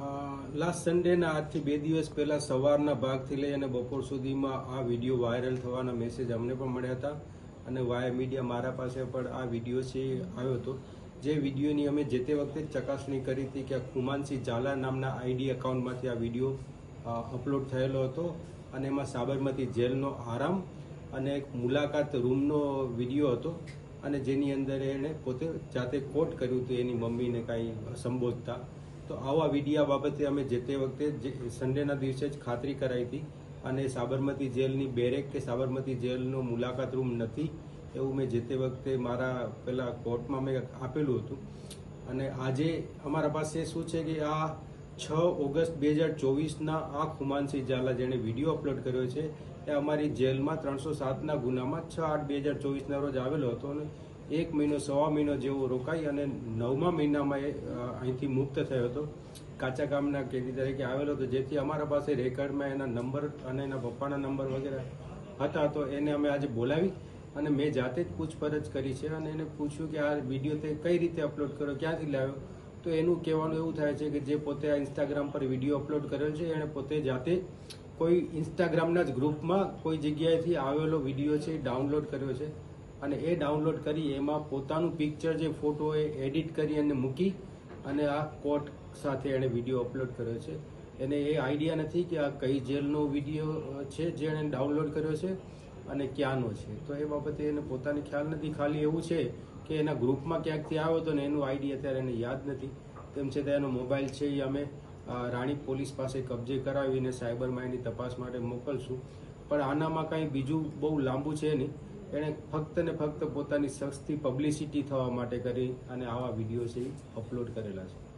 સન્ડેના આજથી બે દિવસ પહેલા સવારના ભાગથી લઈ અને બપોર સુધીમાં આ વીડિયો વાયરલ થવાના મેસેજ અમને પણ મળ્યા હતા. અને વાયર મીડિયા મારા પાસે પણ આ વીડિયો છે, આવ્યો હતો. જે વિડીયોની અમે જે તે વખતે ચકાસણી કરી હતી કે આ ખુમાનસિંહ ઝાલા નામના આઈડી એકાઉન્ટમાંથી આ વીડિયો અપલોડ થયેલો હતો. અને એમાં સાબરમતી જેલનો આરામ અને એક મુલાકાત રૂમનો વીડિયો હતો. અને જેની અંદર એણે પોતે જાતે કોટ કર્યું હતું, એની મમ્મીને કાંઈ સંબોધતા. તો આવા વિડિયા બાબતે અમે જે તે વખતે સન્ડેના દિવસે જ ખાતરી કરાઈ હતી અને સાબરમતી જેલની બેરેક કે સાબરમતી જેલનો મુલાકાત રૂમ નથી એવું મેં જે તે વખતે મારા પેલા કોર્ટમાં મેં આપેલું હતું. અને આજે અમારા પાસે શું છે કે આ છ ઓગસ્ટ બે હજાર ચોવીસના આ હુમાનસિંહ ઝાલા જેણે વીડિયો અપલોડ કર્યો છે એ અમારી જેલમાં ત્રણસો સાતના ગુનામાં છ આઠ બે હજાર ચોવીસના રોજ આવેલો હતો અને એક મહિનો, સવા મહિનો જેવો રોકાઈ અને નવમા મહિનામાં એ અહીંથી મુક્ત થયો હતો. કાચા ગામના કેદી તરીકે આવેલો હતો, જેથી અમારા પાસે રેકર્ડમાં એના નંબર અને એના પપ્પાના નંબર વગેરે હતા, તો એને અમે આજે બોલાવી અને મેં જાતે જ પૂછપરછ કરી છે અને એને પૂછ્યું કે આ વીડિયો તે કઈ રીતે અપલોડ કર્યો, ક્યાંથી લાવ્યો? તો એનું કહેવાનું એવું થાય છે કે જે પોતે આ ઇન્સ્ટાગ્રામ પર વીડિયો અપલોડ કરેલ છે, એણે પોતે જાતે કોઈ ઇન્સ્ટાગ્રામના જ ગ્રુપમાં કોઈ જગ્યાએથી આવેલો વીડિયો છે ડાઉનલોડ કર્યો છે. અને એ ડાઉનલોડ કરી, એમાં પોતાનું પિક્ચર જે ફોટો એ એડિટ કરી અને મૂકી અને આ કોટ સાથે એણે વીડિયો અપલોડ કર્યો છે. એને એ આઈડિયા નથી કે આ કઈ જેલનો વીડિયો છે જે એણે ડાઉનલોડ કર્યો છે અને ક્યાંનો છે. તો એ બાબતે એને પોતાને ખ્યાલ નથી. ખાલી એવું છે કે એના ગ્રુપમાં ક્યાંકથી આવ્યો હતો ને એનું આઈડી અત્યારે એને યાદ નથી. તેમ છતાં એનો મોબાઈલ છે એ અમે રાણી પોલીસ પાસે કબજે કરાવીને સાયબરમાં એની તપાસ માટે મોકલશું. પણ આનામાં કાંઈ બીજું બહુ લાંબુ છે નહીં. એણે ફક્ત ને ફક્ત પોતાની સસ્તી પબ્લિસિટી થવા માટે કરી અને આવા વીડિયો છે અપલોડ કરેલા છે.